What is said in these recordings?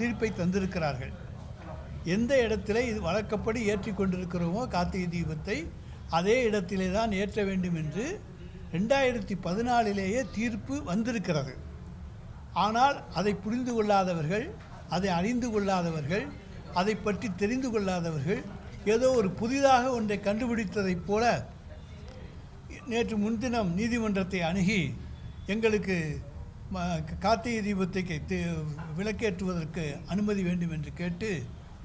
தீர்ப்பை தந்திருக்கிறார்கள். எந்த இடத்திலே இது வழக்கப்படி ஏற்றி கொண்டிருக்கிறோமோ கார்த்திகை தீபத்தை அதே இடத்திலே தான் ஏற்ற வேண்டும் என்று ரெண்டாயிரத்தி பதினாலிலேயே தீர்ப்பு வந்திருக்கிறது. ஆனால் அதை புரிந்து கொள்ளாதவர்கள் அதை அறிந்து கொள்ளாதவர்கள் அதை பற்றி தெரிந்து கொள்ளாதவர்கள் ஏதோ ஒரு புதிதாக ஒன்றை கண்டுபிடித்ததைப் போல நேற்று முன்தினம் நீதிமன்றத்தை அணுகி எங்களுக்கு கார்த்திகை தீபத்தை விளக்கேற்றுவதற்கு அனுமதி வேண்டும் என்று கேட்டு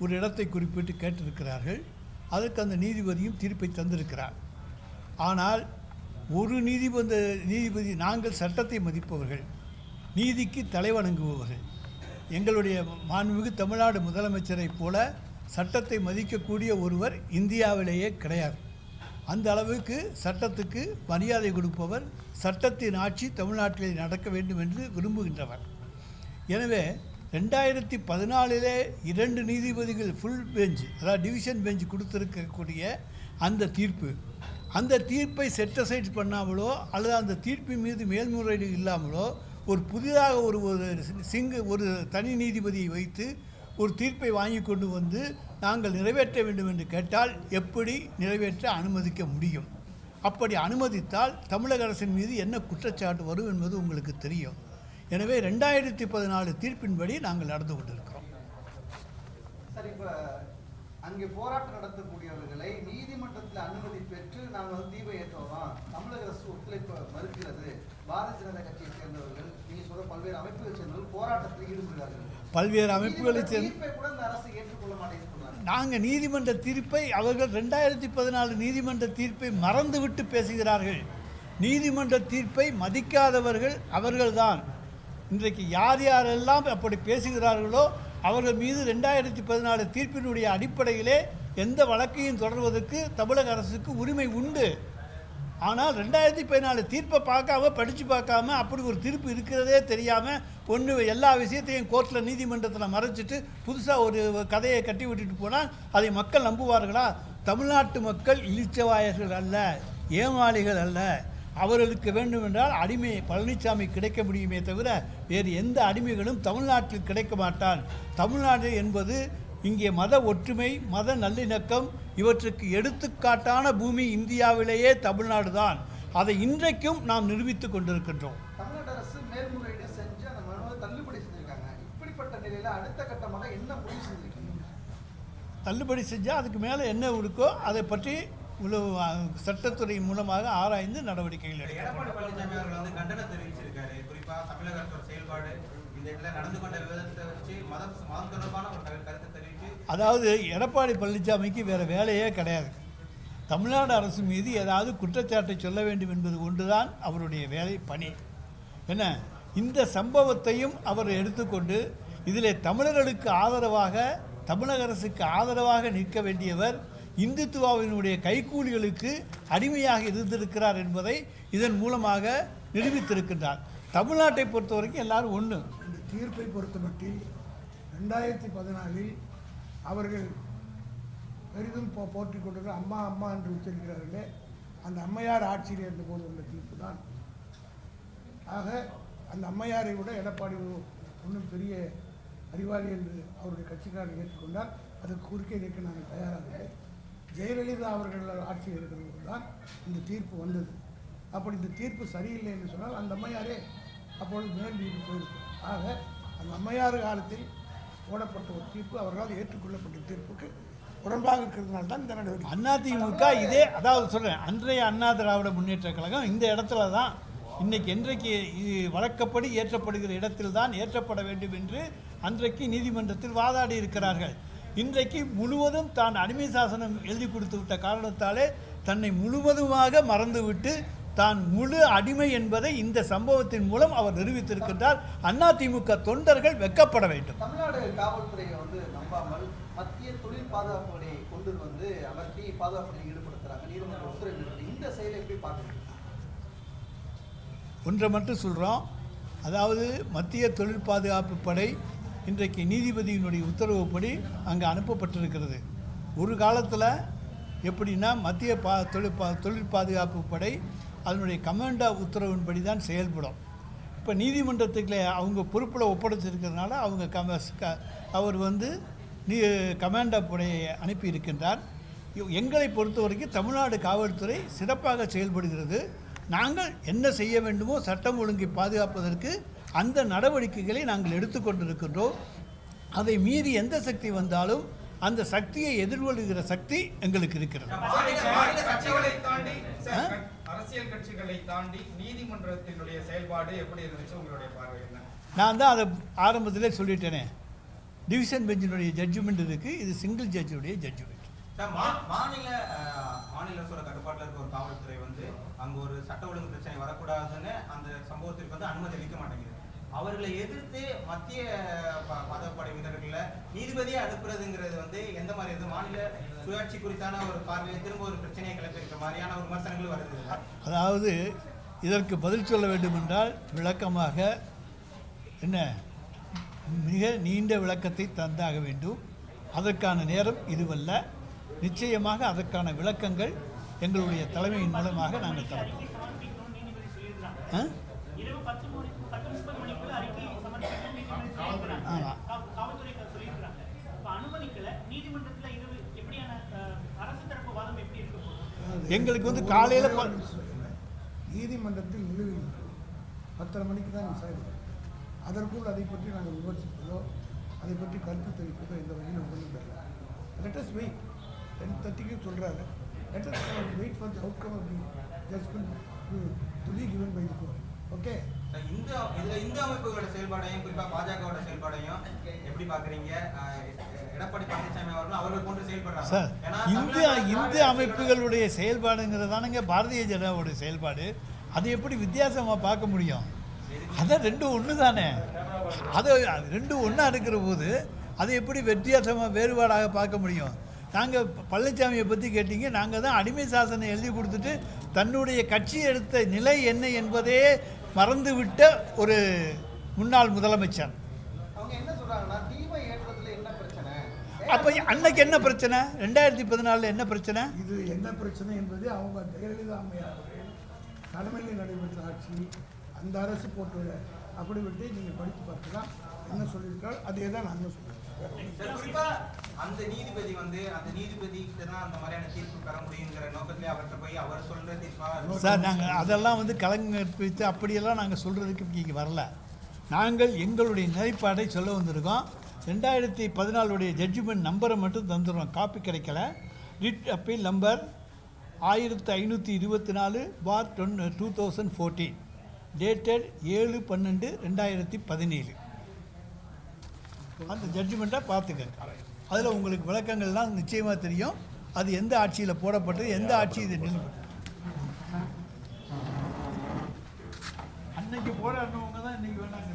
ஒரு இடத்தை குறிப்பிட்டு கேட்டிருக்கிறார்கள். அதற்கு அந்த நீதிபதியும் தீர்ப்பை தந்திருக்கிறார். ஆனால் ஒரு நீதிபதி நீதிபதி நாங்கள் சட்டத்தை மதிப்பவர்கள் நீதிக்கு தலைவணங்குபவர்கள் எங்களுடைய மாண்புமிகு தமிழ்நாடு முதலமைச்சரைப் போல சட்டத்தை மதிக்கக்கூடிய ஒருவர் இந்தியாவிலேயே கிடையாது. அந்த அளவுக்கு சட்டத்துக்கு மரியாதை கொடுப்பவர் சட்டத்தின் ஆட்சி தமிழ்நாட்டில் நடக்க வேண்டும் என்று விரும்புகின்றவர். எனவே ரெண்டாயிரத்தி பதினாலிலே இரண்டு நீதிபதிகள் ஃபுல் பெஞ்ச் அதாவது டிவிஷன் பெஞ்ச் கொடுத்துருக்கக்கூடிய அந்த தீர்ப்பு. அந்த தீர்ப்பை செட்டசைட் பண்ணாமலோ அல்லது அந்த தீர்ப்பின் மீது மேல்முறையீடு இல்லாமலோ ஒரு புதிதாக ஒரு ஒரு சிங்கு ஒரு தனி நீதிபதியை வைத்து ஒரு தீர்ப்பை வாங்கி கொண்டு வந்து நாங்கள் நிறைவேற்ற வேண்டும் என்று கேட்டால் எப்படி நிறைவேற்ற அனுமதிக்க முடியும்? அப்படி அனுமதித்தால் தமிழக அரசின் மீது என்ன குற்றச்சாட்டு வரும் என்பது உங்களுக்கு தெரியும். எனவே ரெண்டாயிரத்தி பதினாலு தீர்ப்பின்படி நாங்கள் நடந்து கொண்டிருக்கிறோம். அங்கே போராட்டம் நடத்தக்கூடியவர்களை நீதிமன்றத்தில் அனுமதி பெற்று நாங்கள் வந்து தீபம் ஏற்றுவோம்? தமிழக அரசு ஒத்துழைப்பு மறுக்கிறது. பாரதிய ஜனதா கட்சியை சேர்ந்தவர்கள் நீங்க சொல்ற பல்வேறு அமைப்புகளை சேர்ந்தவர்கள் போராட்டத்தில் ஈடுபடுகிறார்கள். பல்வேறு அமைப்புகளை சேர்ந்து கூட இந்த அரசு ஏற்றுக்கொள்ள மாட்டேங்குது நாங்கள் நீதிமன்ற தீர்ப்பை அவர்கள் ரெண்டாயிரத்தி பதினாலு நீதிமன்ற தீர்ப்பை மறந்துவிட்டு பேசுகிறார்கள். நீதிமன்ற தீர்ப்பை மதிக்காதவர்கள் அவர்கள்தான். இன்றைக்கு யார் யாரெல்லாம் அப்படி பேசுகிறார்களோ அவர்கள் மீது ரெண்டாயிரத்தி பதினாலு தீர்ப்பினுடைய அடிப்படையிலே எந்த வழக்கையும் தொடர்வதற்கு தமிழக அரசுக்கு உரிமை உண்டு. ஆனால் ரெண்டாயிரத்தி பதினாலு தீர்ப்பை பார்க்காம படித்து பார்க்காம அப்படி ஒரு தீர்ப்பு இருக்கிறதே தெரியாமல் ஒன்று எல்லா விஷயத்தையும் கோர்ட்டில் நீதிமன்றத்தில் மறைச்சிட்டு புதுசாக ஒரு கதையை கட்டி விட்டுட்டு போனால் அதை மக்கள் நம்புவார்களா? தமிழ்நாட்டு மக்கள் இழிச்சவாயர்கள் அல்ல ஏமாளிகள் அல்ல. அவர்களுக்கு வேண்டுமென்றால் அடிமை பழனிசாமி கிடைக்க முடியுமே தவிர வேறு எந்த அடிமைகளும் தமிழ்நாட்டில் கிடைக்க மாட்டான் தமிழ்நாடு என்பது இங்கே மத ஒற்றுமை மத நல்லிணக்கம் இவற்றுக்கு எடுத்துக்காட்டான பூமி இந்தியாவிலேயே தமிழ்நாடு தான் அதை இன்றைக்கும் நாம் நிரூபித்துக் கொண்டிருக்கின்றோம். தள்ளுபடி செஞ்சால் அதுக்கு மேலே என்ன இருக்கோ அதை பற்றி உள்ள சட்டத்துறை மூலமாக ஆராய்ந்து நடவடிக்கைகள் தெரிவித்து அதாவது எடப்பாடி பழனிசாமிக்கு வேறு வேலையே கிடையாது. தமிழ்நாடு அரசு மீது ஏதாவது குற்றச்சாட்டை சொல்ல வேண்டும் என்பது ஒன்றுதான் அவருடைய வேலை பணி. என்ன? இந்த சம்பவத்தையும் அவர் எடுத்துக்கொண்டு இதிலே தமிழர்களுக்கு ஆதரவாக தமிழக அரசுக்கு ஆதரவாக நிற்க வேண்டியவர் இந்துத்துவாவினுடைய கைக்கூலிகளுக்கு அடிமையாக இருந்திருக்கிறார் என்பதை இதன் மூலமாக நிரூபித்திருக்கின்றார். தமிழ்நாட்டை பொறுத்த வரைக்கும் எல்லாரும் ஒன்று இந்த தீர்ப்பை பொறுத்தமட்டில் ரெண்டாயிரத்தி பதினாலில் அவர்கள் பெரிதும் போ போற்றிக் கொண்டிருக்கிற அம்மா அம்மா என்று உச்சரிக்கிறார்களே அந்த அம்மையார் ஆட்சியில் இருந்தபோது உள்ள தீர்ப்பு தான் ஆக அந்த அம்மையாரை விட எடப்பாடி ஒரு- ஒன்றும் பெரிய அறிவாளி என்று அவருடைய கட்சிக்காரர் ஏற்றுக்கொண்டால் அதற்கு குறுக்கே நிற்க நாங்கள் தயாராக இல்லை ஜெயலலிதா அவர்கள் ஆட்சி இருக்கிறது தான் இந்த தீர்ப்பு வந்தது. அப்படி இந்த தீர்ப்பு சரியில்லை என்று சொன்னால் அந்த அம்மையாரே அப்பொழுது மேல் வீடு போயிருக்கும் ஆக அந்த அம்மையார் காலத்தில் போடப்பட்ட ஒரு தீர்ப்பு அவர்களால் ஏற்றுக்கொள்ளப்பட்ட தீர்ப்புக்கு உடன்பாக இருக்கிறதுனால தான் இந்த நடவடிக்கை. அதிமுக இதே அதாவது சொல்கிறேன் அன்றைய அண்ணா திராவிட முன்னேற்ற கழகம் இந்த இடத்துல தான் இன்னைக்கு என்றைக்கு இது வழக்கப்படி ஏற்றப்படுகிற இடத்தில் தான் ஏற்றப்பட வேண்டும் என்று அன்றைக்கு நீதிமன்றத்தில் வாதாடி இருக்கிறார்கள். இன்றைக்கு முழுவதும் தான் அடிமை சாசனம் எழுதி கொடுத்து விட்ட காரணத்தாலே தன்னை முழுவதுமாக மறந்துவிட்டு தான் முழு அடிமை என்பதை இந்த சம்பவத்தின் மூலம் அவர் நிரூபித்திருக்கின்றார். அதிமுக தொண்டர்கள் வெக்கப்பட வேண்டும். தமிழ்நாடு காவல்துறையை வந்து நம்பாமல் மத்திய தொழில் பாதுகாப்பு படையை கொண்டு வந்து அமர்த்தி பாதுகாப்பு பணியில் ஈடுபடுத்துறாங்க நீதிமன்ற உத்தரவு இந்த செயலை எப்படி பார்க்குறீங்க? ஒன்றை மட்டும் சொல்கிறோம் அதாவது மத்திய தொழில் பாதுகாப்பு படை இன்றைக்கு நீதிபதியினுடைய உத்தரவுப்படி அங்கே அனுப்பப்பட்டிருக்கிறது. ஒரு காலத்தில் எப்படின்னா மத்திய பா தொழில் பா தொழில் பாதுகாப்பு படை அதனுடைய கமாண்டா உத்தரவின்படி தான் செயல்படும். இப்போ நீதிமன்றத்துக்கு அவங்க பொறுப்பில் ஒப்படைச்சிருக்கிறதுனால அவங்க கம க- அவர் வந்து நீ கமாண்டா படையை அனுப்பி இருக்கின்றார். எங்களை பொறுத்த வரைக்கும் தமிழ்நாடு காவல்துறை சிறப்பாக செயல்படுகிறது. நாங்கள் என்ன செய்ய வேண்டுமோ சட்டம் ஒழுங்கை பாதுகாப்பதற்கு அந்த நடவடிக்கைகளை நாங்கள் எடுத்துக்கொண்டிருக்கின்றோம். அதை மீறி எந்த சக்தி வந்தாலும் அந்த சக்தியை எதிர்கொள்கிற சக்தி எங்களுக்கு இருக்கிறது. மாநில மாநில கட்சிகளை சட்டங்களை தாண்டி சார், ஆ? கட்- அரசியல் கட்சிகளை தாண்டி நீதிமன்றத்தினுடைய செயல்பாடு எப்படி இருந்துச்சு? உங்களுடைய பார்வை என்ன? நான் தான் அதை ஆரம்பத்திலே சொல்லிட்டேனே. டிவிஷன் பெஞ்சினுடைய ஜட்ஜ்மெண்ட் இருக்குது இது சிங்கிள் ஜட்ஜுடைய ஜட்ஜ்மெண்ட் மாநில மாநில அரசோட கட்டுப்பாட்டில் இருக்க ஒரு காவல்துறை வந்து அங்க ஒரு சட்ட ஒழுங்கு பிரச்சனை வரக்கூடாதுன்னு அந்த சம்பவத்திற்கு வந்து அனுமதி அளிக்க மாட்டேங்குது. அவர்களை எதிர்த்து மத்திய ப- பதப்படை வீரர்களை நீதிபதியை அனுப்புறதுங்கிறது வந்து எந்த மாதிரி இது மாநில சுயாட்சி குறித்தான ஒரு பார்வையை திரும்ப ஒரு பிரச்சனையை கிளப்பிருக்கிற மாதிரியான ஒரு விமர்சனங்கள் வருது. அதாவது இதற்கு பதில் சொல்ல வேண்டுமென்றால் விளக்கமாக என்ன? மிக நீண்ட விளக்கத்தை தந்தாக வேண்டும். அதற்கான நேரம் இதுவல்ல. நிச்சயமாக அதற்கான விளக்கங்கள் எங்களுடைய தலைமையின் மூலமாக நாங்கள் தரப்போம். எங்களுக்கு வந்து காலையில நீதிமன்றத்தில் நிலுவையில். பத்தரை மணிக்கு தான் விசாரிக்கும் அதற்குள் அதை பற்றி நாங்கள் விமர்சிப்பதோ அதை பற்றி கருத்து தெரிவிப்பதோ எந்த வகையில் ஒன்றும் இல்லை. லெட்டஸ் வெயிட் டென் தேர்ட்டிக்கு சொல்கிறாரு let's wait for the outcome of the judgement to be given by the court okay இந்த இதுல இந்து அமைப்புகளோட செயல்பாடையும் குறிப்பா பாஜகவோட செயல்பாடையும் எப்படி பாக்குறீங்க எடப்பாடி பழனிசாமி அவர்கள் அவர்கள் போன்று செயல்படுறாங்க. இந்து இந்து அமைப்புகளுடைய செயல்பாடுங்கிறதானுங்க பாரதிய ஜனதாவுடைய செயல்பாடு. அதை எப்படி வித்தியாசமாக பார்க்க முடியும்? அதான் ரெண்டும் ஒன்று தானே அதை அது ரெண்டும் ஒன்றா இருக்கிற போது அதை எப்படி வித்தியாசமாக வேறுபாடாக பார்க்க முடியும்? நாங்கள் பழனிசாமியை பற்றி கேட்டீங்க நாங்கள் தான் அடிமை சாசனம் எழுதி கொடுத்துட்டு தன்னுடைய கட்சி எடுத்த நிலை என்ன என்பதே மறந்துவிட்ட ஒரு முன்னாள் முதலமைச்சர். அவங்க என்ன சொல்றாங்கன்னா தீபம் ஏற்றுறதுல என்ன பிரச்சனை? அப்போ அன்னைக்கு என்ன பிரச்சனை? ரெண்டாயிரத்தி பதினாலில் என்ன பிரச்சனை? இது என்ன பிரச்சனை என்பது அவங்க ஜெயலலிதா அம்மையார் அவர்கள் தலைமையில் நடைபெற்ற ஆட்சி அந்த அரசு போட்டு அப்படி விட்டு நீங்கள் படித்து பார்க்கலாம் என்ன சொல்லியிருக்காள் அதே தான் நாங்கள் சார், குறிப்பா அந்த நீதிபதி வந்து அந்த நீதிபதி தான் அந்த மாதிரியான தீர்ப்பு பெற முடியுங்கிற நோக்கத்திலே அவர்கிட்ட போய் அவர் சொல்ற தீர்ப்பா சார் நாங்கள் அதெல்லாம் வந்து கலங்கற்பித்து அப்படியெல்லாம் நாங்கள் சொல்கிறதுக்கு இங்கே வரல. நாங்கள் எங்களுடைய நிலைப்பாடை சொல்ல வந்திருக்கோம். ரெண்டாயிரத்தி பதினாலுடைய ஜட்ஜ்மெண்ட் நம்பரை மட்டும் தந்துடுறோம். காப்பி கிடைக்கல. ரிட் அப்பீல் நம்பர் ஆயிரத்தி ஐநூற்றி இருபத்தி நாலு பார் டொன் டூ தௌசண்ட் ஃபோர்டீன் டேட்டட் ஏழு பன்னெண்டு ரெண்டாயிரத்தி பதினேழு. அந்த ஜட்ஜ்மெண்ட்டை பார்த்துக்கங்க அதில் உங்களுக்கு விளக்கங்கள்லாம் நிச்சயமாக தெரியும். அது எந்த ஆட்சியில் போடப்பட்டது எந்த ஆட்சி இது நின்று அன்னைக்கு போராடினவங்க தான் இன்னைக்கு வேணாங்க